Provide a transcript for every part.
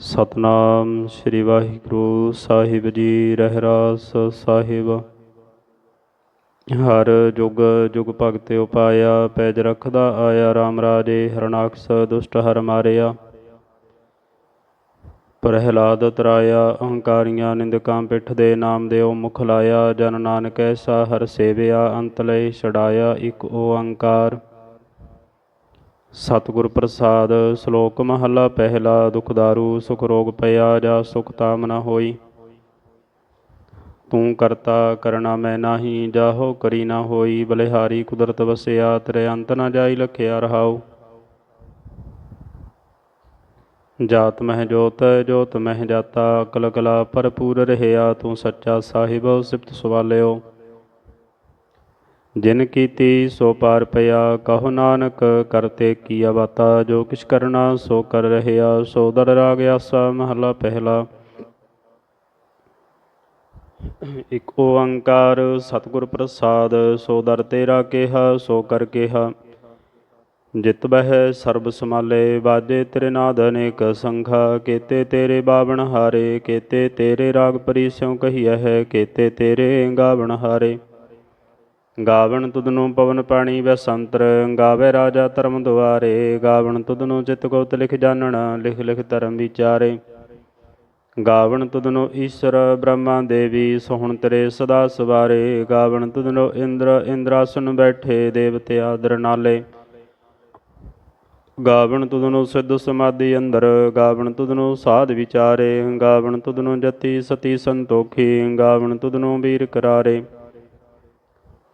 ਸਤਨਾਮ ਸ੍ਰੀ ਵਾਹਿਗੁਰੂ ਸਾਹਿਬ ਜੀ ਰਹਿਰਾਸ ਸਾਹਿਬ। ਹਰ ਜੁਗ ਜੁਗ ਭਗਤ ਉਪਾਇਆ, ਪੈਜ ਰਖਦਾ ਆਇਆ RAM ਰਾਜੇ, ਹਰਨਾਕਸ ਦੁਸ਼ਟ ਹਰ ਮਾਰਿਆ। ਪ੍ਰਹਿਲਾਦ ਤਰਾਇਆ, ਅਹੰਕਾਰੀਆਂ ਨਿੰਦਕਾਂ ਪਿੱਠ ਦੇ ਨਾਮ ਦੇਉ ਮੁਖ ਲਾਇਆ ਜਨ ਨਾਨਕ ਐਸਾ ਹਰ ਸੇਵਿਆ, ਅੰਤ ਲਈ ਛਡਾਇਆ, ਇੱਕ ਓੰਕਾਰ ਸਤਿਗੁਰ ਪ੍ਰਸਾਦ, ਸ਼ਲੋਕ ਮਹਲਾ, ਪਹਿਲਾ, ਦੁਖ ਦਾਰੂ, ਸੁਖ ਰੋਗ ਪਿਆ ਜਾ ਸੁਖ ਤਾਮ ਨਾ ਹੋਈ। ਤੂੰ ਕਰਤਾ ਕਰਣਾ ਮੈਂ ਨਾਹੀ, ਜਾਹੋ ਕਰੀ ਨਾ ਹੋਈ। ਬਲਿਹਾਰੀ ਕੁਦਰਤ ਵਸਿਆ, ਤੇਰੇ ਅੰਤ ਨ ਜਾਈ ਲਖਿਆ ਰਹਾਉ। ਜਾਤ ਮਹਿ ਜੋਤ ਜੋਤ ਮਹਿ ਜਾਤਾ ਅਕਲ ਕਲਾ ਭਰਪੂਰ ਰਹਿਆ। ਤੂੰ ਸੱਚਾ ਸਾਹਿਬ, ਸਿਫਤ ਸਵਾਲਿਓ। ਜਿਨ ਕੀਤੀ ਸੋ ਪਾਰ ਪਿਆ, ਕਹੋ ਨਾਨਕ ਕਰਤੇ ਕੀਆ ਬਾਤਾ, ਜੋ ਕਿਛ ਕਰਨਾ ਸੋ ਕਰ ਰਹਿਆ, ਸੋ ਦਰ ਰਾਗ ਆਸਾ, ਮਹਲਾ ਪਹਿਲਾ। ਇਕ ਓੰਕਾਰ, ਸਤਿਗੁਰ ਪ੍ਰਸਾਦ, ਸੋ ਦਰ ਤੇਰਾ ਕਿਹਾ, ਸੋ ਕਰ ਕਿਹਾ। ਜਿਤ ਬਹਿ ਸਰਬ ਸਮਾਲੇ ਬਾਜੇ ਤੇਰੇ ਨਾਦ ਅਨੇਕ ਸੰਖਾ, ਕੇਤੇ ਤੇਰੇ ਬਾਵਣ ਹਾਰੇ, ਕੇਤੇ ਤੇਰੇ ਰਾਗ ਪਰੀ ਪਰਿਸਿਉ ਕਹੀਐ ਹੈ, ਕੇਤੇ ਤੇਰੇ ਗਾਵਣ ਹਾਰੇ। ਗਾਵਣ ਤੁਧਨੂੰ ਪਵਨ ਪਾਣੀ ਵੈ ਸੰਤਰ ਗਾਵੇ ਰਾਜਾ ਧਰਮ ਦੁਆਰੇ, ਗਾਵਣ ਤੁਧਨੂੰ ਚਿਤ ਗੋਤ ਲਿਖ ਜਾਣਨ ਲਿਖ ਲਿਖ ਧਰਮ ਵਿਚਾਰੇ। ਗਾਵਣ ਤੁਧਨੂੰ ਈਸ਼ਰ ਬ੍ਰਹਮਾ ਦੇਵੀ, ਸੋਹਣ ਤੇਰੇ ਸਦਾ ਸਵਾਰੇ। ਗਾਵਣ ਤੁਧਨੂੰ ਇੰਦਰ, ਇੰਦਰਾਸਨ ਬੈਠੇ, ਦੇਵਤੇ ਆਦਰ ਨਾਲੇ। ਗਾਵਣ ਤੁਧਨੂੰ ਸਿੱਧ ਸਮਾਧੀ ਅੰਦਰ, ਗਾਵਣ ਤੁਧਨੂੰ ਸਾਧ ਵਿਚਾਰੇ। ਗਾਵਣ ਤੁਧਨੂੰ ਜਤੀ ਸਤੀ ਸੰਤੋਖੀ, ਗਾਵਣ ਤੁਧਨੂੰ ਵੀਰ ਕਰਾਰੇ।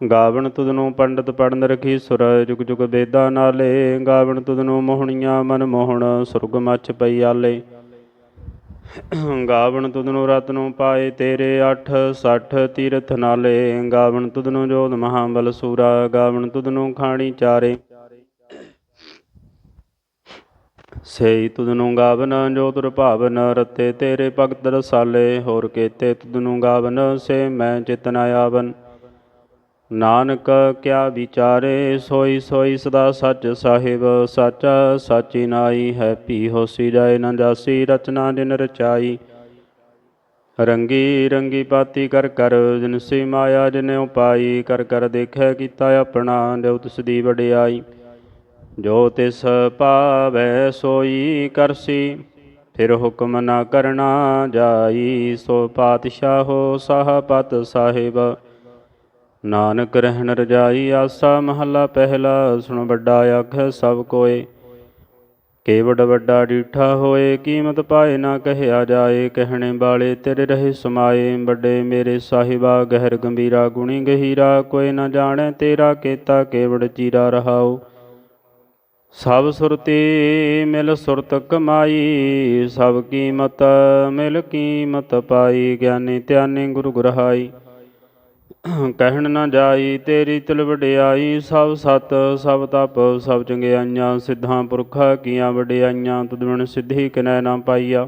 ਗਾਵਣ ਤੁਧਨੂੰ ਪੰਡਤ ਪੜਨ ਰਖੀ ਸੁਰ ਜੁਗ ਜੁਗ ਵੇਦਾਂ ਨਾਲੇ। ਗਾਵਣ ਤੁਧਨੂੰ ਮੋਹਣੀਆਂ ਮਨ ਮੋਹਣ, ਸੁਰਗ ਮੱਛ ਪਈ ਆਲੇ। ਗਾਵਣ ਤੁਧਨੂੰ ਰਤਨੋਂ ਪਾਏ ਤੇਰੇ 8 60 ਤੀਰਥ ਨਾਲੇ। ਗਾਵਣ ਤੁਧਨੂੰ ਜੋਧ ਮਹਾਬਲ ਸੂਰਾ, ਗਾਵਣ ਤੁਧਨੂੰ ਖਾਣੀ ਚਾਰੇ। ਸੇਈ ਤੁਧਨੂੰ ਗਾਵਨ, ਜੋ ਤੁਰ ਭਾਵਨ, ਰਤੇ ਤੇਰੇ ਭਗਤ ਰਸਾਲੇ। ਹੋਰ ਕੇਤੇ ਤੁਧਨੂੰ ਗਾਵਨ, ਸੇ ਮੈਂ ਚਿਤਨ ਆਵਨ। ਨਾਨਕ ਕਿਆ ਵਿਚਾਰੇ, ਸੋਈ ਸੋਈ ਸਦਾ ਸੱਚ ਸਾਹਿਬ, ਸੱਚਾ ਸਾਚੀ ਨਾਈ ਹੈ, ਭੀ ਹੋਸੀ ਜਾਏ ਨਾ ਜਾਸੀ, ਰਚਨਾ ਜਿਨ ਰਚਾਈ। ਰੰਗੀ ਰੰਗੀ ਪਾਤੀ ਕਰ ਕਰ ਜਿਨਸੀ ਮਾਇਆ ਜਿਨੇ ਉਪਾਈ, ਕਰ ਕਰ ਦੇਖੈ ਕੀਤਾ ਆਪਣਾ ਜੋ ਤਿਸ ਦੀ ਵਡਿਆਈ। ਜੋ ਤਿਸ ਪਾਵੈ ਸੋਈ ਕਰਸੀ, ਫਿਰ ਹੁਕਮ ਨਾ ਕਰਨਾ ਜਾਈ। ਸੋ ਪਾਤਸ਼ਾਹੋ ਸਾਹ ਪਤ ਸਾਹਿਬ ਨਾਨਕ ਰਹਿਣ ਰਜਾਈ ਆਸਾ ਮਹੱਲਾ ਪਹਿਲਾ, ਸੁਣ ਵੱਡਾ ਆਖੈ ਸਭ ਕੋਏ। ਕੇਵੜ ਵੱਡਾ ਡੀਠਾ ਹੋਏ, ਕੀਮਤ ਪਾਏ ਨਾ ਕਹਿਆ ਜਾਏ। ਕਹਿਣੇ ਵਾਲੇ ਤੇਰੇ ਰਹੇ ਸਮਾਏ, ਵੱਡੇ ਮੇਰੇ ਸਾਹਿਬਾ, ਗਹਿਰ ਗੰਭੀਰਾ ਗੁਣੀ ਗਹੀਰਾ। ਕੋਈ ਨਾ ਜਾਣੈ ਤੇਰਾ ਕੀਤਾ ਕੇਵੜ ਚੀਰਾ ਰਹਾਓ ਸਭ ਸੁਰਤੀ ਮਿਲ ਸੁਰਤ ਕਮਾਈ, ਸਭ ਕੀਮਤ ਮਿਲ ਕੀਮਤ ਪਾਈ। ਗਿਆਨੀ ਧਿਆਨੀ ਗੁਰੂ ਗ੍ਰਹਾਈ। ਕਹਿਣ ਨਾ ਜਾਈ, ਤੇਰੀ ਤਿਲ ਵਡਿਆਈ, ਸਭ ਸਤ, ਸਭ ਤਪ, ਸਭ ਚੰਗਿਆਈਆਂ, ਸਿੱਧਾਂ ਪੁਰਖਾ ਕੀਆਂ ਵਡਿਆਈਆਂ, ਤੁਧ ਬਿਨ ਸਿੱਧੀ ਕਿਨੈ ਨਾ ਪਾਈਆ।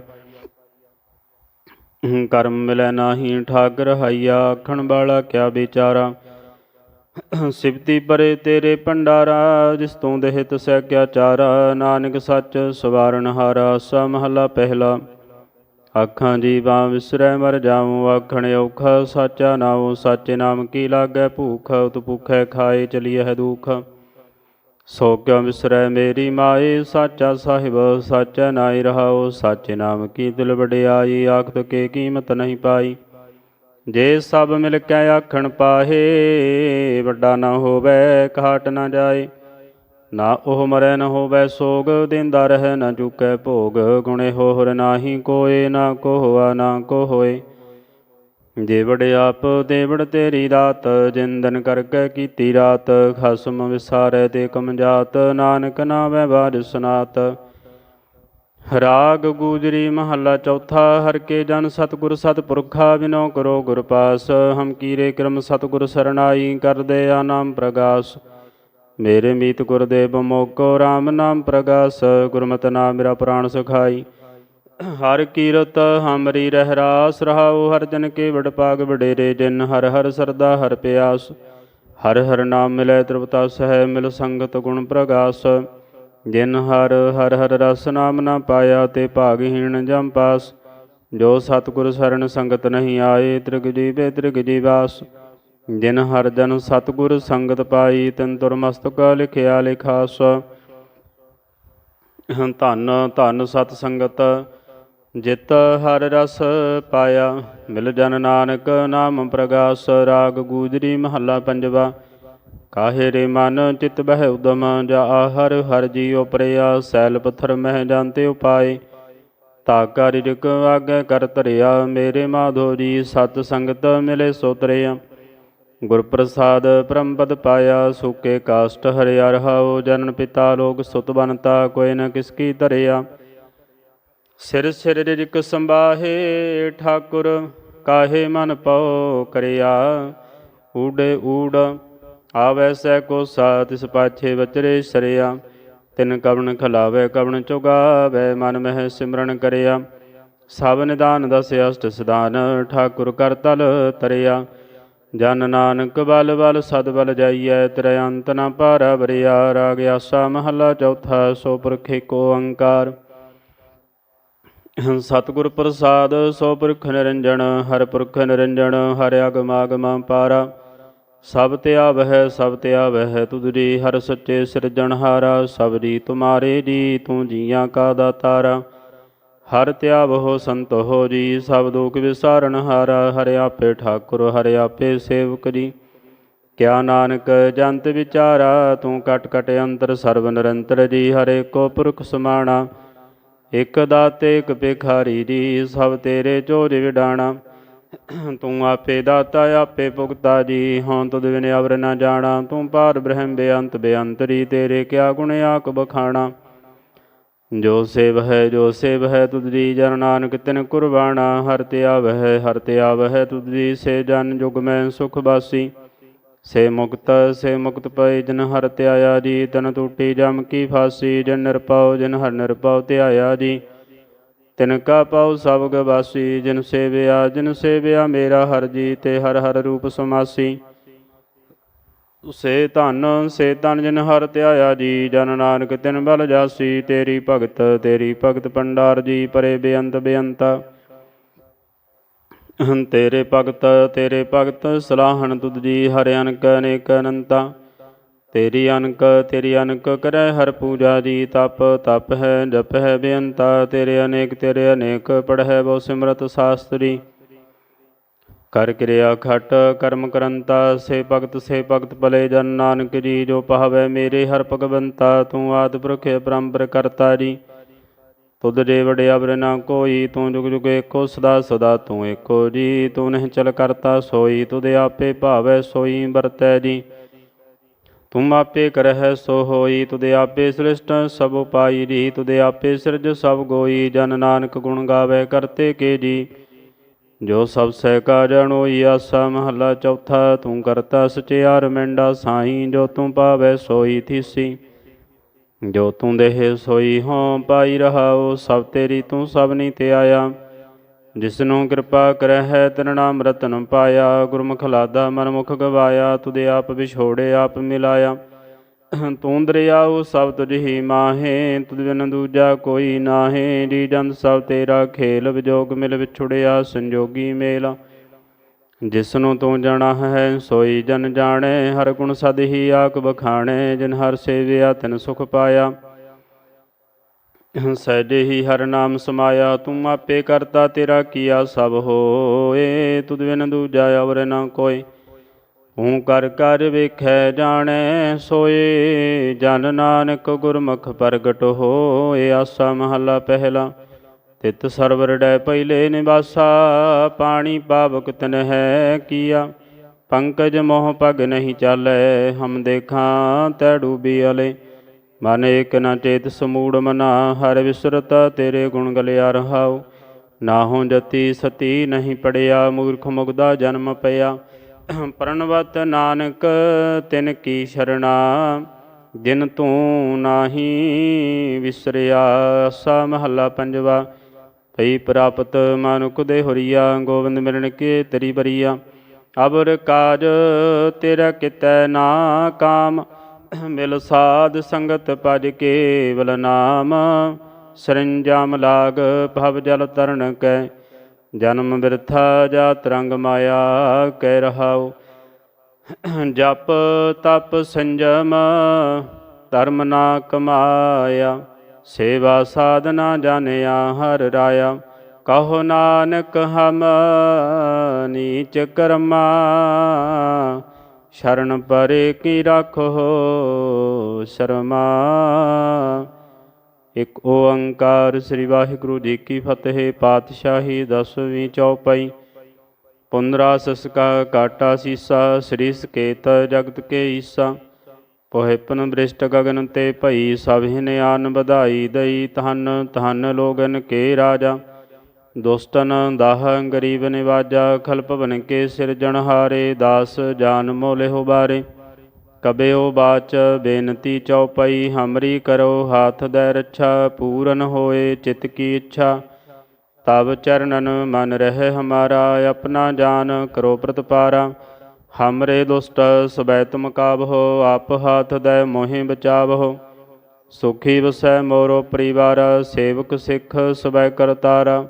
ਕਰਮ ਮਿਲੈ ਨਾਹੀ ਠਾਕਰ ਹਾਈਆ ਆਖਣ ਵਾਲਾ ਕਿਆ ਵਿਚਾਰਾ। ਸਿਵਤੀ ਪਰੇ ਤੇਰੇ ਭੰਡਾਰਾ, ਜਿਸ ਤੋਂ ਦੇਹ ਤਸੈ ਕਿਆ ਚਾਰਾ। ਨਾਨਕ ਸੱਚ ਸਵਾਰਨ ਹਾਰਾ ਸਾ ਮਹਲਾ ਪਹਿਲਾ। ਆਖਾਂ ਜੀਵਾ ਵਿਸਰੈ, ਮਰ ਜਾਉ ਆਖਣ, ਔਖਾ ਸਾਚਾ ਨਾਉ, ਸਾਚੇ ਨਾਮ ਕੀ ਲਾਗੈ? ਭੂਖ ਉਤ ਭੁਖੈ ਖਾਏ, ਚਲੀਐ ਦੁਖ। ਸੋ ਕਿਉ ਵਿਸਰੈ, ਮੇਰੀ ਮਾਏ, ਸਾਚਾ ਸਾਹਿਬ, ਸਾਚਾ ਨਾਈ ਰਹਾਉ, ਸਾਚੇ ਨਾਮ ਕੀ ਦਿਲ ਵਡਿਆਈ, ਆਖਤ ਕੇ ਕੀਮਤ ਨਹੀਂ ਪਾਈ। ਜੇ ਸਭ ਮਿਲ ਕੇ ਆਖਣ ਪਾਹੇ, ਵੱਡਾ ਨਾ ਹੋਵੇ, ਘਾਟ ਨਾ ਜਾਏ। ਨਾ ਉਹ ਮਰੈ ਨ ਹੋਵੇ ਸੋਗ, ਦਿੰਦਾ ਰਹਿ ਨ ਚੁਕੈ ਭੋਗ। ਗੁਣੇ ਹੋਰ ਨਾਹੀ ਕੋਏ, ਨਾ ਕੋ ਹੋਆ ਨਾ ਕੋ ਹੋਏ ਜੇ ਆਪ, ਦੇਵੜ ਤੇਰੀ ਰਾਤ ਜਿੰਦਨ ਕਰਕੇ ਕੀਤੀ ਰਾਤ। ਖਸਮ ਵਿਸਾਰੈ ਤੇ ਕਮਜਾਤ, ਨਾਨਕ ਨਾਮੈ ਬਾਜ ਸੁਨਾਤ। ਰਾਗ ਗੂਜਰੀ ਮਹੱਲਾ ਚੌਥਾ, ਹਰ ਕੇ ਜਨ ਸਤਗੁਰ ਸਤਪੁਰਖਾ ਬਿਨੋ ਕਰੋ ਗੁਰ ਪਾਸ। ਹਮ ਕੀਰੇ ਕਰਮ ਸਤਗੁਰ ਸਰਣਾਈ, ਕਰਦੇ ਆ ਨਾਮ ਪ੍ਰਗਾਸ। ਮੇਰੇ ਮੀਤ ਗੁਰਦੇਵ ਮੋਕੋ RAM ਨਾਮ ਪ੍ਰਗਾਸ, ਗੁਰਮਤਿ ਨਾਮ ਮੇਰਾ ਪ੍ਰਾਣ ਸੁਖਾਈ। ਹਰ ਕੀਰਤ ਹਮਰੀ ਰਹਿ ਰਾਸ ਰਹਾਉ ਹਰ ਜਨ ਕੇ ਵਡ ਪਾਗ ਵਡੇਰੇ, ਜਿਨ ਹਰ ਹਰ ਸਰਦਾ ਹਰ ਪਿਆਸ। ਹਰ ਹਰ ਨਾਮ ਮਿਲੈ ਤ੍ਰਿਪਤਾ ਸਹਿ ਮਿਲ ਸੰਗਤ ਗੁਣ ਪ੍ਰਗਾਸ। ਜਿਨ ਹਰ ਹਰ ਹਰ ਰਸ ਨਾਮ ਨਾ ਪਾਇਆ, ਤੇ ਭਾਗਹੀਣ ਜਮ ਪਾਸ। ਜੋ ਸਤਿਗੁਰ ਸਰਣ ਸੰਗਤ ਨਹੀਂ ਆਏ, ਤ੍ਰਿਗ ਜੀਵੇ ਤ੍ਰਿਗ ਜੀਵਾਸ। ਜਿਨ ਹਰ ਜਨ ਸਤਿਗੁਰ ਸੰਗਤ ਪਾਈ, ਤਿਨ ਤੁਰਮਸਤਕ ਲਿਖਿਆ ਲਿਖਾਸ। ਧੰਨ ਧੰਨ ਸਤ ਸੰਗਤ ਜਿਤ ਹਰ ਰਸ ਪਾਇਆ। ਮਿਲ ਜਨ ਨਾਨਕ ਨਾਮ ਪ੍ਰਗਾਸ, ਰਾਗ ਗੂਜਰੀ ਮਹੱਲਾ ਪੰਜਵਾ। ਕਾਹੇ ਰੇ ਮਨ ਚਿਤ ਬਹਿ ਉਦਮ, ਜਾ ਹਰ ਹਰ ਜੀਉ ਪ੍ਰਿਆ। ਸੈਲ ਪੱਥਰ ਮਹਿ ਜਾਂਤੇ ਉਪਾਏ। ਤਾਕਾ ਰਿਜਕ ਆਗੇ ਕਰ ਤਰਿਆ ਮੇਰੇ ਮਾਧੋ ਜੀ ਸਤ ਸੰਗਤ ਮਿਲੇ ਸੋ ਤਰਿਆ। ਗੁਰ ਪ੍ਰਸਾਦ ਪਰਮਪਦ ਪਾਇਆ, ਸੁਕੇ ਕਾਸ਼ਟ ਹਰਿਆ ਰਹਾਉ, ਜਨਨ ਪਿਤਾ ਲੋਕ ਸੁਤ ਬਨਤਾ ਕੋਈ ਨ ਕਿਸ ਕੀ ਧਰਿਆ। ਸਿਰ ਸਿਰ ਰਿਜਕ ਸੰਬਾਹੇ ਠਾਕੁਰ ਕਾਹੇ ਮਨ ਪਉ ਕਰਿਆ। ਊੜੇ ਊੜ ਆਵੈ ਸੈ ਕੋ ਸਾ ਤਿਸ ਪਾਛੇ ਵਚਰੇ ਸਰਿਆ। ਤਿਨ ਕਵਣ ਖਲਾਵੇ, ਕਵਣ ਚੁਗਾਵੇ, ਮਨ ਮਹਿ ਸਿਮਰਨ ਕਰਿਆ। ਸਭ ਨਿਦਾਨ ਦਸ ਅਸ਼ਟ ਸਦਾਨ ਠਾਕੁਰ ਕਰ ਤਲ ਤਰਿਆ। ਜਨ ਨਾਨਕ ਬਲ ਬਲ ਸਦ ਬਲ ਜਾਈਐ ਤੇਰੇ ਅੰਤ ਨ ਭਾਰਾ ਬਰਿਆ ਰਾਗ ਆਸਾ ਮਹੱਲਾ ਚੌਥਾ, ਸੋ ਪੁਰਖ ਏਕੋ ਓੰਕਾਰ ਸਤਿਗੁਰ ਪ੍ਰਸਾਦ, ਸੋ ਪੁਰਖ ਨਿਰੰਜਨ, ਹਰ ਪੁਰਖ ਨਿਰੰਜਨ, ਹਰ ਅਗਮ ਆਗਮ ਪਾਰਾ ਸਭ ਤੇ ਆਵਹਿ, ਸਭ ਤੇ ਆਵਹਿ ਤੁਧਰੀ ਹਰ ਸੱਚੇ ਸਿਰਜਣਹਾਰਾ, ਸਭ ਜੀ ਤੁਮਾਰੇ ਜੀ, ਤੂੰ ਜੀਆਂ ਕਾ ਦਾਤਾਰਾ। ਹਰ ਧਿਆਵਹੋ ਸੰਤੋ ਜੀ, ਸਭ ਦੁਖ ਵਿਸਾਰਨ ਹਾਰਾ, ਹਰਿ ਆਪੇ ਠਾਕੁਰ, ਹਰਿ ਆਪੇ ਸੇਵਕ ਜੀ। ਕਿਆ ਨਾਨਕ ਜੰਤ ਵਿਚਾਰਾ, ਤੂੰ ਕਟ ਕਟ ਅੰਤਰ ਸਰਬ ਨਿਰੰਤਰ ਜੀ, ਹਰੇ ਕੋ ਪੁਰਖ ਸਮਾਣਾ। ਇਕ ਦਾਤੇ, ਇਕ ਭਿਖਾਰੀ ਜੀ, ਸਭ ਤੇਰੇ ਚੋਜ ਵਿਡਾਣਾ। ਤੂੰ ਆਪੇ ਦਾਤਾ, ਆਪੇ ਭੁਗਤਾ ਜੀ, ਹਉ ਤੁਧ ਬਿਨ ਅਵਰ ਨਾ ਜਾਣਾ। ਤੂੰ ਪਾਰ ਬ੍ਰਹਮ ਬੇਅੰਤ ਬੇਅੰਤਰੀ ਤੇਰੇ ਕਿਆ ਗੁਣ ਆਕ ਬਖਾਣਾ। ਜੋ ਸੇਵ ਹੈ, ਜੋ ਸੇਵ ਹੈ ਤੁਜੀ ਜਨ ਨਾਨਕ ਤਿਨ ਕੁਰਬਾਨਾ, ਹਰ ਤੇ ਆਵਹਿ, ਹਰ ਤੇ ਆਵਹਿ ਤੁਜੀ ਸੇ ਜਨ ਜੁਗ ਮੈਂ ਸੁਖ ਬਾਸੀ। ਸੇ ਮੁਕਤ ਸੇ ਮੁਕਤ ਪਏ ਜਨ ਹਰ ਤੇ ਆਇਆ ਜੀ, ਤਨ ਟੂਟੀ ਜਮ ਕੀ ਫਾਸੀ, ਜਨ ਨਿਰਪਉ, ਜਨ ਹਰ ਨਿਰਪਉ ਤੇ ਆਇਆ ਜੀ। ਤਿਨ ਕਾ ਪਾਉ ਸਭ ਗਵਾਸੀ ਜਿਨ ਸੇਵਿਆ ਜਿਨ ਸੇਵਿਆ ਮੇਰਾ ਹਰ ਜੀ, ਤੇ ਹਰ ਹਰ ਰੂਪ ਸਮਾਸੀ। ਸੇ ਧਨ ਸੇ ਧਨ ਜਿਨ ਹਰ ਧਿਆਇਆ ਜੀ, ਜਨ ਨਾਨਕ ਤਿਨ ਬਲ ਜਾਸੀ, ਤੇਰੀ ਭਗਤ ਤੇਰੀ ਭਗਤ ਪੰਡਾਰ ਜੀ, ਪਰੇ ਬੇਅੰਤ ਬੇਅੰਤਾ। ਤੇਰੇ ਭਗਤ ਤੇਰੇ ਭਗਤ, ਸਲਾਹਣ ਤੁਧ ਜੀ, ਹਰਿ ਅਨਕ ਅਨੇਕ ਅਨੰਤਾ। ਤੇਰੀ ਅਨਕ ਤੇਰੀ ਅਨਕ ਕਰੈ ਹਰ ਪੂਜਾ ਜੀ, ਤਪ ਤਪ ਹੈ, ਜਪ ਹੈ ਬੇਅੰਤਾ। ਤੇਰੇ ਅਨੇਕ ਤੇਰੇ ਅਨੇਕ, ਪੜ੍ਹੈ ਬਹੁ ਸਿਮਰਤ ਸਾਸਤਰੀ। ਕਰ ਕਿਰਿਆ ਖਟ, ਕਰਮ ਕਰੰਤਾ, ਸੇ ਭਗਤ ਸੇ ਭਗਤ ਭਲੇ ਜਨ ਨਾਨਕ ਜੀ, ਜੋ ਪਾਵੈ ਮੇਰੇ ਹਰ ਭਗਵੰਤਾ, ਤੂੰ ਆਦ ਪੁਰਖ ਅਪਰੰਪਰ ਕਰਤਾ ਜੀ। ਤੁਧ ਦੇ ਵੜੇ ਅਵਰ ਨਾ ਕੋਈ, ਤੂੰ ਜੁਗ ਜੁਗ ਏਕੋ, ਸਦਾ ਸਦਾ ਤੂੰ ਏਕੋ ਜੀ। ਤੂੰ ਨਹੀਂ ਚਲ ਕਰਤਾ ਸੋਈ, ਤੁਧ ਆਪੇ ਭਾਵੈ ਸੋਈ ਵਰਤੈ ਜੀ। ਤੁਮ ਆਪੇ ਕਰਹਿ ਸੋ ਹੋਈ, ਤੁਧ ਆਪੇ ਸ੍ਰਿਸ਼ਟ ਸਭ ਉਪਾਈ ਜੀ। ਤੁਧ ਆਪੇ ਸਿਰਜ ਸਭ ਗੋਈ, ਜਨ ਨਾਨਕ ਗੁਣ ਗਾਵੇ ਕਰਤੇ ਕੇ ਜੀ। ਜੋ ਸਭ ਸਹਿ ਕਾ ਜਾਣੋਈ ਆਸਾ ਮਹੱਲਾ ਚੌਥਾ, ਤੂੰ ਕਰਤਾ ਸਚਿਆਰ ਮੈਂਡਾ ਸਾਈ, ਜੋ ਤੂੰ ਪਾਵੈ ਸੋਈ ਥੀਸੀ। ਜੋ ਤੂੰ ਦੇਹ ਸੋਈ ਹੋਂ, ਪਾਈ ਰਹਾਉ ਸਭ ਤੇਰੀ ਤੂੰ ਸਭ ਨੀ ਤੇ ਆਇਆ। ਜਿਸਨੂੰ ਕਿਰਪਾ ਕਰਹਿ ਤੇਰਾ ਨਾਮ ਰਤਨ ਪਾਇਆ। ਗੁਰਮੁਖ ਲਾਦਾ ਮਨ ਮੁਖ ਗਵਾਇਆ ਤੁਦੇ ਆਪ ਵਿਛੋੜੇ ਆਪ ਮਿਲਾਇਆ। ਤੂੰ ਦਰਿਆਉ ਸਭ ਤੁਝ ਹੀ ਮਾਹੇ ਤੁਧ ਬਿਨ ਦੂਜਾ ਕੋਈ ਨਾਹੇ। ਜੀ ਜੰਦ ਸਭ ਤੇਰਾ ਖੇਲ, ਵਿਜੋਗ ਮਿਲ ਵਿਛੁੜਿਆ, ਸੰਜੋਗੀ ਮੇਲ। ਜਿਸਨੂੰ ਤੂੰ ਜਾਣਾ ਹੈ, ਸੋਈ ਜਨ ਜਾਣੇ। ਹਰ ਗੁਣ ਸਦ ਹੀ ਆਕ ਬਖਾਣੇ, ਜਿਨ ਹਰ ਸੇਵਿਆ, ਤਿਨ ਸੁਖ ਪਾਇਆ। ਸਹਿਜੇ ਹੀ ਹਰ ਨਾਮ ਸਮਾਇਆ, ਤੂੰ ਆਪੇ ਕਰਤਾ ਤੇਰਾ ਕੀਆ ਸਭ ਹੋਏ। ਤੁਧ ਬਿਨ ਦੂਜਾ ਅਵਰ ਨਾ ਕੋਈ। ਹੂੰ ਕਰ ਕਰ ਵੇਖੈ ਜਾਣੈ, ਸੋਏ ਜਨ ਨਾਨਕ ਗੁਰਮੁਖ ਪ੍ਰਗਟ ਹੋਏ ਆਸਾ ਮਹੱਲਾ ਪਹਿਲਾ। ਤਿਤ ਸਰਵਰ ਡੈ ਪਹਿਲੇ ਨਿਵਾਸਾ, ਪਾਣੀ ਪਾਵਕ ਤਨ ਹੈ ਕੀਆ। ਪੰਕਜ ਮੋਹ ਪਗ ਨਹੀਂ ਚਾਲੈ, ਹਮ ਦੇਖਾਂ ਤੈ ਡੂਬੀ ਅਲੇ। ਮਨ ਏਕ ਨ ਚੇਤ ਸਮੂੜ ਮਨਾ, ਹਰ ਵਿਸਰਤ ਤੇਰੇ ਗੁਣ ਗਲਿਆ ਰਹਾਉ। ਨਾਹੋਂ ਜਤੀ ਸਤੀ ਨਹੀਂ ਪੜਿਆ, ਮੂਰਖ ਮੁਗਦਾ ਜਨਮ ਪਿਆ। ਪ੍ਰਣਵਤ ਨਾਨਕ, ਤਿਨ ਕੀ ਸ਼ਰਣਾ ਜਿਨ ਤੂੰ ਨਾਹੀ ਵਿਸਰਿਆ, ਸਾ ਮਹੱਲਾ ਪੰਜਵਾ, ਭਈ ਪ੍ਰਾਪਤ ਮਨੁਖ ਦੇ ਹੁਰੀਆ, ਗੋਬਿੰਦ ਮਿਲਣ ਕੇ ਤੇਰੀ ਬਰੀਆ। ਅਬਰ ਕਾਜ ਤੇਰਾ ਕਿਤੈ ਨਾ ਕਾਮ, ਮਿਲ ਸਾਧ ਸੰਗਤ ਭਜ ਕੇਵਲ ਨਾਮ। ਸਰੰਜਾਮ ਲਾਗ ਭਵ ਜਲ ਤਰਨ ਕੈ ਜਨਮ ਬਿਰਥਾ ਜਾਤ ਰੰਗ ਮਾਇਆ ਕਹਿ ਰਹਾਉ। ਜਪ ਤਪ ਸੰਜਮ ਧਰਮ ਨਾ ਕਮਾਇਆ। ਸੇਵਾ ਸਾਧਨਾ ਜਾਣਿਆ ਹਰ ਰਾਇਆ। ਕਹੋ ਨਾਨਕ ਹਮ ਨੀਚ ਕਰਮਾ। ਸ਼ਰਨ ਪਰੇ ਕੀ ਰੱਖੋ ਸ਼ਰਮਾ। ਇਕ ਓੰਕਾਰ ਸ੍ਰੀ ਵਾਹਿਗੁਰੂ ਜੀ ਕੀ ਫਤਿਹ, ਪਾਤਸ਼ਾਹੀ ਦਸਵੀਂ ਚੌਪਈ। ਪੁੰਦਰਾਸਸ ਸਸਕਾ ਕਾਟਾ ਸੀਸਾ, ਸ੍ਰੀ ਸਕੇਤ ਜਗਤ ਕੇ ਈਸਾ। ਪੋਹਿਪਨ ਬ੍ਰਿਸ਼ਟ ਗਗਨ ਤੇ ਭਈ ਸਭਿਨ ਆਨ ਵਧਾਈ ਦਈ ਧਨ ਧਨ ਲੋਗਨ ਕੇ ਰਾਜਾ। ਦੁਸਤਨ ਦਾਹ ਗਰੀਬ ਨਿਵਾਜਾ ਖਲਪ ਬਨ ਕੇ ਸਿਰਜਣ ਹਾਰੇ ਦਾਸ ਜਾਨ ਮੋਲੇ ਹੋ ਬਾਰੇ। ਕਬਿਓ ਬਾਚ ਬੇਨਤੀ ਚਉਪਈ, ਹਮਰੀ ਕਰੋ ਹਾਥ ਦੈ ਰੱਛਾ, ਪੂਰਨ ਹੋਏ ਚਿਤ ਕੀ ਇੱਛਾ। ਤਬ ਚਰਨਨ ਮਨ ਰਹਿ ਹਮਾਰਾ, ਆਪਣਾ ਜਾਨ ਕਰੋ ਪ੍ਰਤਪਾਰਾ। ਹਮਰੇ ਦੁਸ਼ਟ ਸਬੈ ਤੁਮ ਕਾਬਹੋ ਆਪ ਹਾਥ ਦੈ ਮੋਹਿ ਬਚਾਵਹੋ। ਸੁਖੀ ਵਸੈ ਮੋਰੋ ਪਰਿਵਾਰ, ਸੇਵਕ ਸਿੱਖ ਸਬੈ ਕਰਤਾਰਾ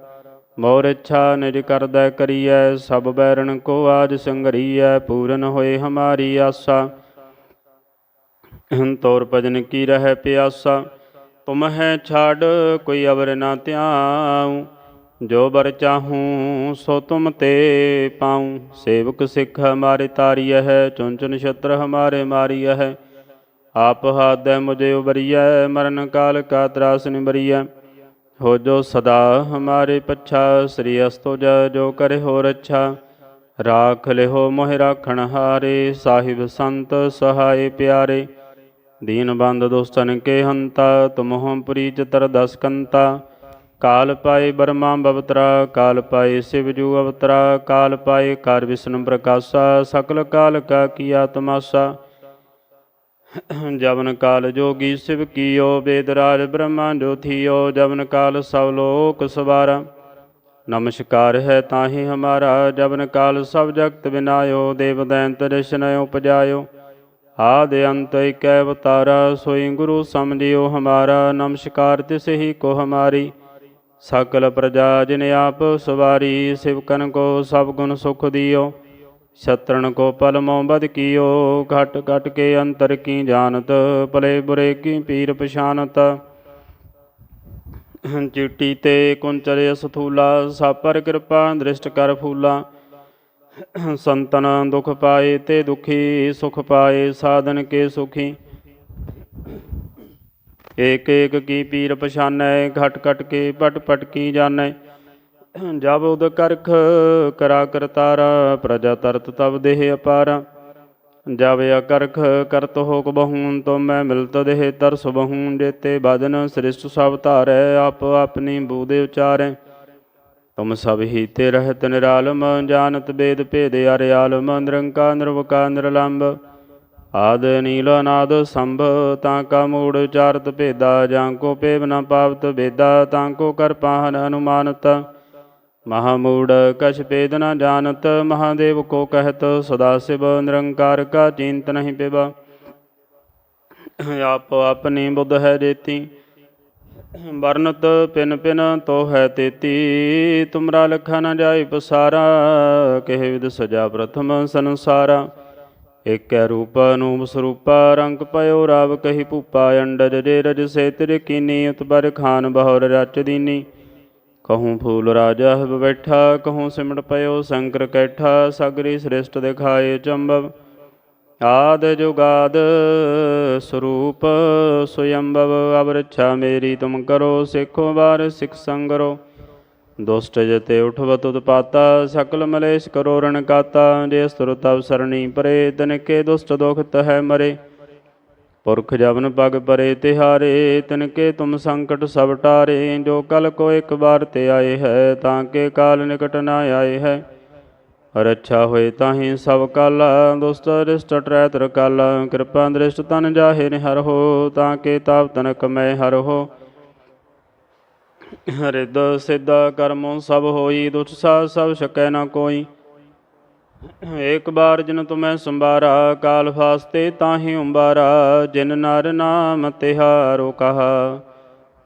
ਮੋਰ ਇੱਛਾ ਨਿਜ ਕਰਦੈ ਕਰੀਐ, ਸਭ ਬੈਰਣ ਕੋ ਆਜ ਸੰਗਰੀਐ, ਪੂਰਨ ਹੋਏ ਹਮਾਰੀ ਆਸਾ। ਤੋਰ ਭਜਨ ਕੀ ਰਹਿ ਪਿਆਸਾ? ਤੁਮ ਹੈ ਛਾੜ, ਕੋਈ ਅਵਰ ਨਾ ਧਿਆਉ। ਜੋ ਬਰ ਚਾਹੂੰ, ਸੋ ਤੁਮ ਤੇ ਪਾਉ। ਸੇਵਕ ਸਿੱਖ ਹਮਾਰੇ ਤਾਰੀਐ ਹੈ ਚੁਨ ਚੁਨ ਛਤਰ ਹਮਾਰੇ ਮਾਰੀਐ। ਹੈ ਆਪ ਹਾਦੈ ਮੁਝੇ ਉਬਰੀਐ, ਮਰਨ ਕਾਲ ਕਾ ਤਰਾਸ ਨਿਬਰੀਐ। ਹੋ ਜੋ ਸਦਾ ਹਮਾਰੇ ਪੱਛਾ, ਸ੍ਰੀ ਅਸਤੋ ਜ ਜੋ ਕਰੇ ਹੋ ਰੱਛਾ ਰਾਖ ਲਿਹੋ ਮੋਹਿ ਰਾਖਣ ਹਾਰੇ, ਸਾਹਿਬ ਸੰਤ ਸਹਾਏ ਪਿਆਰੇ। ਦੀਨ ਬੰਦ ਦੁਸਤਨ ਕੇ ਹੰਤਾ, ਤੁਮਹੁ ਪੁਰੀ ਚਤਰ ਦਸ ਕੰਤਾ। ਕਾਲ ਪਾਏ ਬਰਮਾ ਬਵਤਰਾ, ਕਾਲ ਪਾਏ ਸਿਵ ਜੂ ਅਵਤਰਾ, ਕਾਲ ਪਾਏ ਕਰ ਵਿਸ਼ਨ ਪ੍ਰਕਾਸ਼ਾ, ਸਕਲ ਕਾਲ ਕਾ ਕੀਆ ਤਮਾਸਾ। ਜਵਨ ਕਾਲ ਜੋਗੀ ਸਿਵ ਕੀਓ, ਵੇਦ ਰਾਜ ਬ੍ਰਹਮਾ ਜੋਥੀਓ, ਜਵਨ ਕਾਲ ਸਭ ਲੋਕ ਸਵਾਰਾ। ਨਮਸਕਾਰ ਹੈ ਤਾਹੀ ਹਮਾਰਾ, ਜਵਨ ਕਾਲ ਸਭ ਜਗਤ ਬਿਨਾਇਓ, ਦੇਵ ਦੈਂਤ ਰਿਸ਼ਨਿ ਉਪਜਾਇਓ। ਆਦ ਅੰਤ ਇਕੈ ਅਵਤਾਰਾ, ਸੋਈ ਗੁਰੂ ਸਮਝਿਓ ਹਮਾਰਾ, ਨਮਸਕਾਰ ਤਿਸ ਹੀ ਕੋ ਹਮਾਰੀ। ਸਕਲ ਪ੍ਰਜਾ ਜਿਨ ਆਪ ਸਵਾਰੀ ਸਿਵਕਨ ਕੋ ਸਭ ਗੁਣ ਸੁਖ ਦਿਓ। ਛਤਰਨ ਕੋ ਪਲ ਮੋ ਬਦ ਕੀਓ, ਘਟ ਘਟ ਕੇ ਅੰਤਰ ਕੀ ਜਾਣਤ, ਭਲੇ ਬੁਰੇ ਕੀ ਪੀਰ ਪਛਾਨਤ। ਚਿੱਟੀ ਤੇ ਕੁੰਚਰੇ ਸਥੂਲਾ ਸਾਪਰ ਕਿਰਪਾ, ਦ੍ਰਿਸ਼ਟ ਕਰ ਫੂਲਾ। ਸੰਤਨ ਦੁਖ ਪਾਏ ਤੇ ਦੁਖੀ, ਸੁਖ ਪਾਏ, ਸਾਧਨ ਕੇ ਸੁਖੀ। ਏਕ ਏਕ ਕੀ ਪੀਰ ਪਛਾਨੈ ਘਟ ਘਟ ਕੇ ਪਟ ਪਟ ਕੀ ਜਾਣੈ। ਜਬ ਉਦ ਕਰਖ ਕਰਾ ਕਰਤਾਰਾ, ਪ੍ਰਜਾ ਤਰਤ ਤਬ ਦੇਹ ਅਪਾਰਾ। ਜਬ ਅਕਰਖ ਕਰਤ ਹੋਕ ਬਹੂਨ ਤੋ ਮੈਂ ਮਿਲਤ ਦੇਹ ਤਰਸ ਬਹੂਨ ਜੇਤੇ ਬਦਨ ਸ੍ਰਿਸ਼ਟ ਸਭ ਧਾਰੈ ਆਪ ਆਪਣੀ ਬੂਦੇ ਉਚਾਰੈ। ਤੁਮ ਸਭ ਹੀ ਤੇ ਰਹਿਤ ਨਿਰਾਲਮ, ਜਾਣਤ ਬੇਦ ਭੇਦ ਅਰਿ ਆਲਮ, ਨਿਰੰਕਾ ਨਿਰਵਕਾ ਨਿਰਲੰਭ ਆਦ ਨੀਲ, ਅਨਾਦ, ਸੰਭ, ਤਾਂ ਕਾ ਮੂੜ ਉਚਾਰਤ ਭੇਦਾ, ਜਾਂ ਕੋ ਪੇਵ ਨ ਪਾਵਤ ਬੇਦਾ ਤਾਂ ਕੋ ਕਰ ਪਾਹਨ ਅਨੁਮਾਨਤ ਮਹਾਮੂੜ ਕਛ ਭੇਦ ਨ ਜਾਣਤ ਮਹਾਦੇਵ ਕੋ ਕਹਿਤ, ਸਦਾ ਸਿਵ ਨਿਰੰਕਾਰ ਕਾ ਚਿੰਤ ਨਹੀਂ ਪਿਵਾ। ਆਪ ਆਪਣੀ ਬੁੱਧ ਹੈ ਜੇਤੀ। ਵਰਨਤ ਪਿਨ ਪਿਨ ਤੋ ਹੈ ਤੇਤੀ, ਤੁਮਰਾ ਲਖਾ ਨ ਜਾਏ ਪਸਾਰਾ, ਕਹਿ ਵਿਦ ਸਜਾ ਪ੍ਰਥਮ ਸੰਸਾਰਾ। ਏਕੈ ਰੂਪ ਅਨੂਪ ਸਰੂਪਾ, ਰੰਗ ਪਇਓ ਰਾਵ ਕਹੀ ਭੂਪਾ, ਅੰਡਜ ਜੇ ਰਜ ਸੇ ਤਿਰ ਕੀਨੀ ਉਤਬਰ ਖਾਨ ਬਹੌਰ ਰਚ ਦੀਨੀ। ਕਹੂੰ ਫੂਲ ਰਾਜਾ ਹਬ ਬੈਠਾ, ਕਹੂੰ ਸਿਮਟ ਪਇਓ ਸ਼ੰਕਰ ਕੈਠਾ, ਸਗਰੀ ਸ੍ਰਿਸ਼ਟ ਦਿਖਾਏ ਚੰਬਵ। ਆਦ ਜੁਗਾਦ ਸਰੂਪ ਸੁਯੰਭਵ ਅਵਰਛਾ ਮੇਰੀ ਤੁਮ ਕਰੋ, ਸਿੱਖੋ ਬਾਰ ਸਿੱਖ ਸੰਗਰੋ। ਦੁਸ਼ਟ ਜਤੇ ਉਠਵਤ ਉਤਪਾਤਾ ਸਕਲ ਮਲੇਸ਼ ਕਰੋ ਰਣ ਕਾਤਾ। ਜੇ ਸੁਰ ਤਵ ਸਰਣੀ ਪਰੇ ਤਨਕੇ ਦੁਸ਼ਟ ਦੁਖਤ ਹੈ ਮਰੇ। ਪੁਰਖ ਜਵਨ ਪਗ ਪਰੇ ਤਿਹਾਰੇ ਤਨਕੇ ਤੁਮ ਸੰਕਟ ਸਭ ਟਾਰੇ। ਜੋ ਕਲ ਕੋ ਇੱਕ ਵਾਰ ਤੇ ਆਏ ਹੈ, ਤਾਂ ਕੇ ਕਾਲ ਨਿਕਟ ਨਾ ਆਏ ਹੈ। ਰੱਛਾ ਹੋਏ ਤਾਹੀ ਸਭ ਕਾਲ ਦੁਸਤ ਰਿਸ਼ਟ ਟਰੈ ਤਰ ਕਾਲ, ਕਿਰਪਾ ਦ੍ਰਿਸ਼ਟ ਤਨ ਜਾਹੇ ਨਿਹਰ ਹੋ, ਤਾਂ ਕੇ ਤਾਪ ਤਨਕ ਮੈਂ ਹਰ ਹੋ। ਰਿੱਧ ਸਿੱਧ ਕਰਮੋ ਸਭ ਹੋਈ ਦੁਛ ਸਾ ਸਭ ਸਕੈ ਨਾ ਕੋਈ। ਏਕ ਬਾਰ ਜਿਨ ਤੁਮੈ ਸੰਬਾਰਾ ਕਾਲ ਫਾਸਤੇ ਤਾਹੀ ਉੰਬਾਰਾ, ਜਿਨ ਨਰ ਨਾਮ ਤਿਹਾਰੋ ਕਹਾ।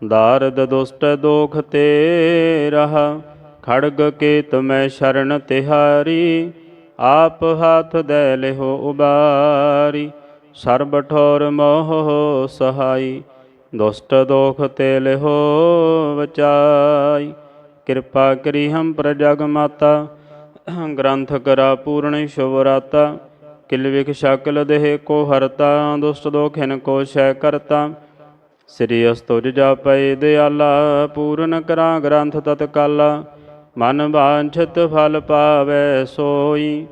ਦਾਰਦ ਦੁਸਟ ਦੋਖ ਤੇ ਰਹਾ। ਖੜਗ ਕੇ ਤੁਮੈ ਸ਼ਰਨ ਤਿਹਾਰੀ, ਆਪ ਹਾਥ ਦੇ ਲਿਹੋ ਉਬਾਰੀ। ਸਰਬ ਠੋਰ ਮੋਹ ਸਹਾਈ, ਦੁਸਟ ਦੋਖ ਤੇ ਲਿਹੋ ਵਚਾਈ। ਕਿਰਪਾ ਕਰੀ ਹਮ ਪ੍ਰਜਗ ਮਾਤਾ, ਗ੍ਰੰਥ ਕਰਾ ਪੂਰਨ ਸ਼ੁਭਰਾਤਾ ਕਿਲ ਵਿਖ ਸ਼ਕਲ ਦੇਹ ਕੋ ਹਰਤਾ, ਦੁਸਟ ਦੋਖਿਨ ਕੋ ਸ਼ੈ ਕਰਤਾ। ਸ੍ਰੀ ਅਸਤੁਜ ਜਾਪੈ, ਦਿਆਲਾ, ਪੂਰਨ ਕਰਾ ਗ੍ਰੰਥ ਤਤਕਾਲਾ। ਮਨ ਵਾਂਛਿਤ ਫਲ ਪਾਵੈ ਸੋਈ,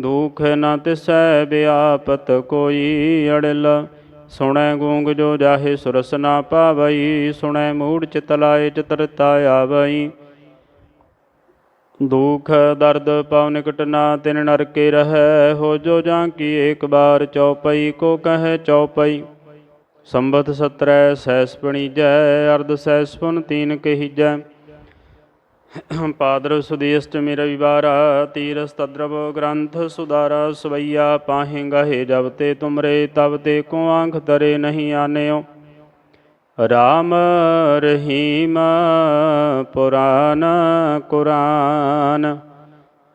ਦੁਖ ਨ ਤਿਸੈ ਬਿਆਪਤ ਕੋਈ ਅੜਿਲ। ਸੁਣੈ ਗੂੰਗ ਜੋ ਜਾਹੇ ਸੁਰਸ ਨਾ ਪਾਵਈ, ਸੁਣੈ ਮੂੜ ਚਿਤ ਲਾਏ ਚਤਰਤਾ ਆਵਈ। ਦੁਖ ਦਰਦ ਪਵ ਨਿਕਟ ਨਾ ਤਿਨ ਨਰਕੇ ਰਹੈ, ਹੋ ਜੋ ਜਾਂ ਕੀ ਏਕ ਬਾਰ ਚਉਪਈ, ਕੋ ਕਹੈ ਚਉਪਈ। ਸੰਬਤ ਸਤਰੈ ਸੈਸ ਜੈ ਅਰਧ ਸੈਸ ਤੀਨ ਕਹੀ ਜੈ ਪਾਦਰ ਸੁਦੀ ਅਸ਼ਟਮੀ ਰਵਿਵਾਰਾ ਤੀਰਸ ਤਦਰਵ ਗ੍ਰੰਥ ਸੁਦਾਰਾ ਸਵਈਆ ਪਾਹੇ ਗਹੇ ਜਬ ਤੇ ਤੁਮਰੇ ਤਬ ਤੇ ਕੋ ਆਂਖ ਤਰੇ ਨਹੀਂ ਆਨਿਓ ਰਾਮ ਰਹੀਮ ਪੁਰਾਨ ਕੁਰਾਨ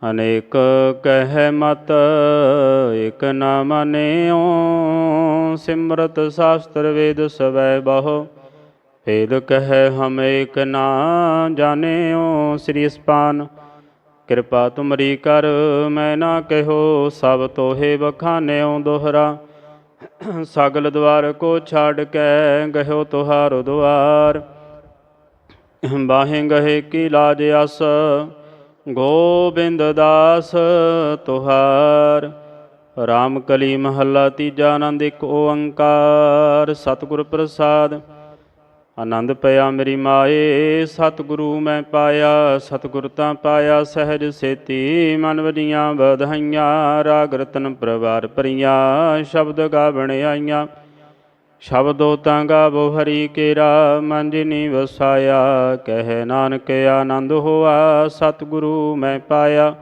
ਅਨੇਕ ਕਹਿ ਮਤ ਇਕ ਨਾ ਮਾਨਿਓ ਸਿਮਰਤ ਸ਼ਾਸਤਰ ਵੇਦ ਸਵੈ ਬਹੁ ਭੇਦ ਕਹਿ ਹਮ ਏਕ ਨਾ ਜਾਣਿਓ ਸ੍ਰੀ ਸਪਾਨ ਕਿਰਪਾ ਤੁਮਰੀ ਕਰ, ਮੈਂ ਨਾ ਕਹਿਓ ਸਭ ਤੋਹੇ ਬਖਾਨਿਓ ਦੋਹਰਾ। ਸਗਲ ਦਵਾਰ ਕੋ ਛਾੜ ਕੇ ਗਹਿਓ ਤੁਹਾਰੋ ਦੁਆਰ। ਬਾਹੇ ਗਹੇ ਕੀ ਲਾਜ ਅਸ ਗੋਬਿੰਦ ਦਾਸ ਤੁਹਾਰ। ਰਾਮ ਕਲੀ ਮਹੱਲਾ ਤੀਜਾ ਆਨੰਦ ਇੱਕ ਓੰਕਾਰ, ਸਤਿਗੁਰ ਪ੍ਰਸਾਦ। ਆਨੰਦ ਪਿਆ ਮੇਰੀ ਮਾਏ, ਸਤਿਗੁਰੂ ਮੈਂ ਪਾਇਆ, ਸਤਿਗੁਰ ਤਾਂ ਪਾਇਆ, ਸਹਿਜ ਸੇਤੀ ਮਨ ਵਜੀਆਂ ਵਧਾਈਆਂ, ਰਾਗ ਰਤਨ ਪਰਵਾਰ ਭਰੀਆਂ, ਸ਼ਬਦ ਗਾਵਣ ਆਈਆਂ। ਸ਼ਬਦੋ ਤਾਂ ਗਾਵੋ ਹਰੀ ਕੇਰਾ, ਮਨ ਜਿਨੀ ਵਸਾਇਆ, ਕਹਿ ਨਾਨਕ ਆਨੰਦ ਹੋਆ, ਸਤਿਗੁਰੂ ਮੈਂ ਪਾਇਆ।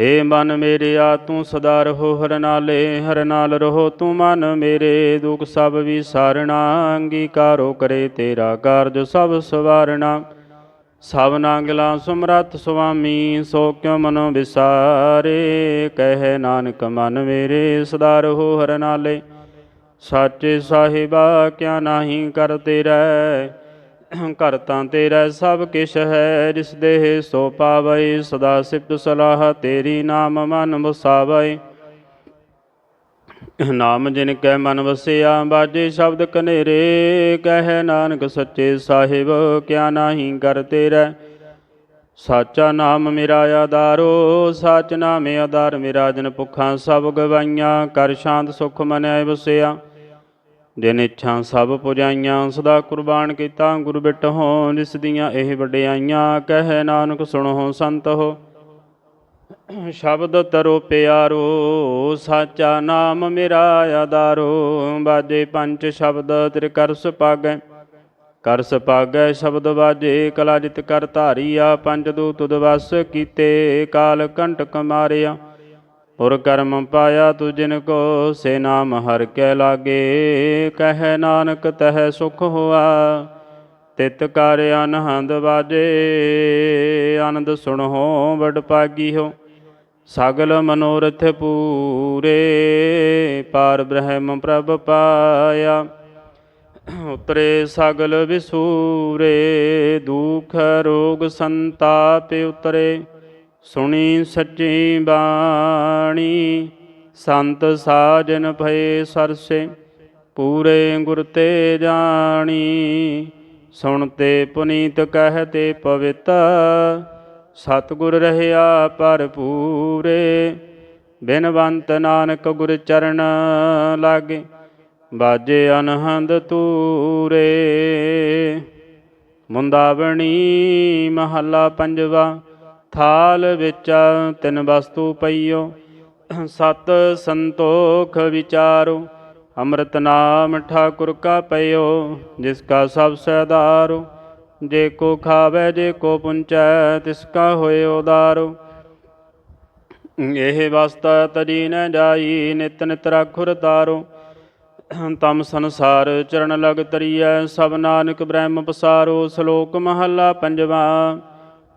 ਹੇ ਮਨ ਮੇਰੇ, ਆ ਤੂੰ ਸਦਾ ਰਹੋ, ਹਰ ਨਾਲੇ, ਹਰ ਨਾਲ ਰਹੋ। ਤੂੰ ਮਨ ਮੇਰੇ, ਦੁਖ ਸਭ ਵਿਸਾਰਣਾ, ਅੰਗੀਕਾਰੋ ਕਰੇ ਤੇਰਾ ਕਾਰਜ ਸਭ ਸਵਾਰਣਾ। ਸਭ ਨਾਗਲਾ ਸੁਮਰਤ ਸੁਆਮੀ, ਸੋ ਕਿਉ ਮਨੋ ਵਿਸਾਰੇ? ਕਹਿ ਨਾਨਕ ਮਨ ਮੇਰੇ, ਸਦਾ ਰਹੋ, ਹਰ ਨਾਲੇ। ਸਾਚੇ ਸਾਹਿਬਾ, ਕਿਆ ਨਾਹੀ ਕਰ ਤੇਰਾ? ਘਰ ਤਾਂ ਤੇਰਾ ਸਭ ਕਿਛ ਹੈ, ਜਿਸ ਦੇਹ ਸੋ ਪਾਵੈ ਸਦਾ ਸਿਫਤ ਸਲਾਹ ਤੇਰੀ ਨਾਮ ਮਨ ਵਸਾਵੈ ਨਾਮ ਜਿਨ ਕੈ ਮਨ ਵਸਿਆ, ਬਾਜੇ ਸ਼ਬਦ ਕਨੇਰੇ, ਕਹਿ ਨਾਨਕ ਸੱਚੇ ਸਾਹਿਬ, ਕਿਆ ਨਾਹੀ ਕਰ ਤੇਰਾ। ਸਾਚਾ ਨਾਮ ਮੇਰਾ ਆਧਾਰੋ, ਸਾਚ ਨਾਮੇ ਆਧਾਰ ਮੇਰਾ, ਜਨ ਭੁੱਖਾਂ ਸਭ ਗਵਾਈਆਂ, ਕਰ ਸ਼ਾਂਤ ਸੁਖ ਮਨੈ ਵਸਿਆ। ਜਿਨ ਇੱਛਾ ਸਭ ਪੁਜਾਈਆਂ, ਸਦਾ ਕੁਰਬਾਨ ਕੀਤਾ, ਗੁਰ ਬਿਟ ਹੋ ਜਿਸ ਦੀਆਂ ਇਹ ਵਡਿਆਈਆਂ, ਕਹਿ ਨਾਨਕ ਸੁਣੋ ਸੰਤ ਹੋ। ਸ਼ਬਦ ਤਰੋ ਪਿਆਰੋ, ਸਾਚਾ ਨਾਮ ਮੇਰਾ ਆਧਾਰੋ, ਬਾਜੇ ਪੰਜ ਸ਼ਬਦ ਤੇਰੇ ਕਰ ਸੁਪਾਗੈ ਕਰ ਸੁਪਾਗੈ ਸ਼ਬਦ ਬਾਜੇ, ਕਲਾ ਜਿਤ ਕਰ ਧਾਰੀਆ, ਪੰਜ ਦੂਤ ਦਵਸ ਕੀਤੇ, ਕਾਲ ਕੰਟਕ ਮਾਰਿਆ। ਔਰ ਕਰਮ ਪਾਇਆ ਤੁ ਜਿਨ ਕੋ, ਸੇ ਨਾਮ ਹਰ ਕੈ ਲਾਗੇ। ਕਹਿ ਨਾਨਕ ਤਹਿ ਸੁਖ ਹੋਆ, ਤਿਤ ਕਰ ਅਨਹੰਦ ਬਾਜੇ ਆਨੰਦ ਸੁਣੋ, ਵਡ ਪਾਗੀ ਹੋ। ਸਗਲ ਮਨੋਰਥ ਪੂਰੇ, ਪਾਰ ਬ੍ਰਹਮ ਪ੍ਰਭ ਪਾਇਆ। ਉਤਰੇ ਸਗਲ ਵਿਸੂਰੇ, ਦੁਖ ਰੋਗ ਸੰਤਾਪ ਉਤਰੇ। ਸੁਣੀ ਸੱਚੀ ਬਾਣੀ, ਸੰਤ ਸਾਜਨ ਭਏ ਸਰਸੇ, ਪੂਰੇ ਗੁਰ ਤੇ ਜਾਣੀ। ਸੁਣਤੇ ਪੁਨੀਤ ਕਹਤੇ ਪਵਿੱਤ ਸਤਿਗੁਰ ਰਹਿਆ ਭਰਪੂਰੇ। ਬਿਨਵੰਤ ਨਾਨਕ ਗੁਰ ਚਰਨ ਲਾਗੇ, ਬਾਜੇ ਅਨਹੰਦ ਤੂਰੇ। ਮੁੰਦਾਵਣੀ ਮਹੱਲਾ ਪੰਜਵਾ ਥਾਲ ਵਿੱਚ ਤਿੰਨ ਵਸਤੂ ਪਈਓ। ਸਤ ਸੰਤੋਖ ਵਿਚਾਰੋ। ਅੰਮ੍ਰਿਤ ਨਾਮ ਠਾਕੁਰ ਕਾ ਪਈਓ ਜਿਸ ਕਾ ਸਭ ਸਹਿਦਾਰੋ ਜੇ ਕੋ ਖਾਵੇ, ਜੇ ਕੋ ਪੁੰਚੈ, ਤਿਸ ਕਾ ਹੋਏ ਉਦਾਰੋ ਇਹ ਵਸਤਾ ਤਜੀ ਨ ਜਾਈ, ਨਿਤ ਨਿਤ ਰਾਖੁਰ ਤਾਰੋ। ਤਮ ਸੰਸਾਰ ਚਰਨ ਲਗ ਤਰੀਐ, ਸਭ ਨਾਨਕ ਬ੍ਰਹਮ ਪਸਾਰੋ। ਸ਼ਲੋਕ ਮਹੱਲਾ ਪੰਜਵਾ।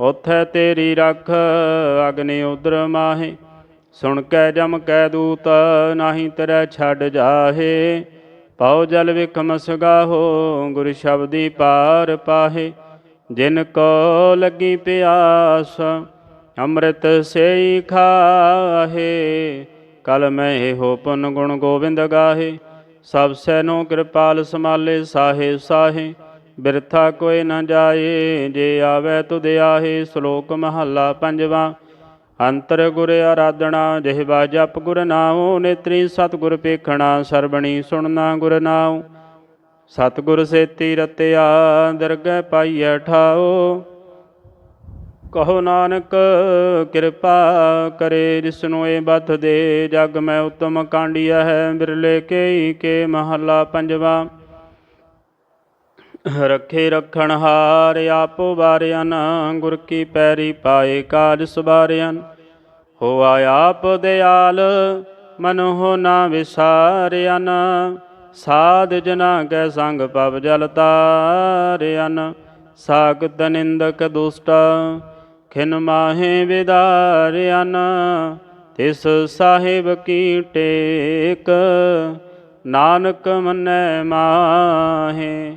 ਉਥੈ ਤੇਰੀ ਰੱਖ, ਅਗਨੀ ਉਦਰ ਮਾਹੇ। ਸੁਣ ਕੈ ਜਮ ਕੈ ਦੂਤ, ਨਾਹੀ ਤਰੈ ਛੱਡ ਜਾਹੇ। ਪਉ ਜਲ ਵਿਖਮ ਸਗਾਹੋ, ਗੁਰ ਸ਼ਬਦੀ ਪਾਰ ਪਾਹੇ। ਜਿਨ ਕੋ ਲੱਗੀ ਪਿਆਸ, ਅੰਮ੍ਰਿਤ ਸੇਈ ਖਾਹੇ। ਕਲ ਮੈਂ ਇਹੋ ਪੁਨ ਗੁਣ ਗੋਬਿੰਦ ਗਾਹੇ। ਸਭ ਸੈਨੋ ਕਿਰਪਾਲ ਸਮਾਲੇ ਸਾਹੇ ਸਾਹੇ। ਬਿਰਥਾ ਕੋਈ ਨ ਜਾਏ, ਜੇ ਆਵੇ ਤੁਧ ਆਹੇ ਸ਼ਲੋਕ ਮਹੱਲਾ ਪੰਜਵਾਂ। ਅੰਤਰ ਗੁਰ ਆਰਾਧਣਾ ਜਿਹਵਾ ਜਪ ਗੁਰ ਨਾਉ, ਨੇਤਰੀ ਸਤਿਗੁਰ ਪੇਖਣਾ, ਸਰਬਣੀ ਸੁਣਨਾ ਗੁਰ ਨਾਉ। ਸਤਿਗੁਰ ਸੇਤੀ ਰਤਿਆ, ਦਰਗਹਿ ਪਾਈਐ ਠਾਓ ਕਹੋ ਨਾਨਕ, ਕਿਰਪਾ ਕਰੇ ਜਿਸਨੂੰ ਇਹ ਬਤ ਦੇ, ਜਗ ਮੈਂ ਉਤਮ ਕਾਂਡੀਆ ਹੈ, ਬਿਰਲੇ ਕੇ ਕੇ ਮਹੱਲਾ ਪੰਜਵਾ। ਰੱਖੇ ਰਖਣ ਹਾਰ ਆਪੋ ਵਾਰਿਆਨ, ਗੁਰ ਕੀ ਪੈਰੀ ਪਾਏ ਕਾਜ ਸਵਾਰਿਆਨ। ਹੋਆ ਆਪ ਦਿਆਲ, ਮਨ ਹੋ ਨਾ ਵਿਸਾਰਿਆਨ। ਸਾਧ ਜਨਾ ਕੈ ਸੰਗ ਪਵ ਜਲ ਤਾਰਿਆਨ। ਸਾਗਤ ਨਿੰਦਕ ਦੁਸ਼ਟ, ਖਿਨ ਮਾਹੇ ਵਿਦਾਰਿਆਨ। ਤਿਸ ਸਾਹਿਬ ਕੀ ਟੇਕ, ਨਾਨਕ ਮੰਨੈ ਮਾਹੇ।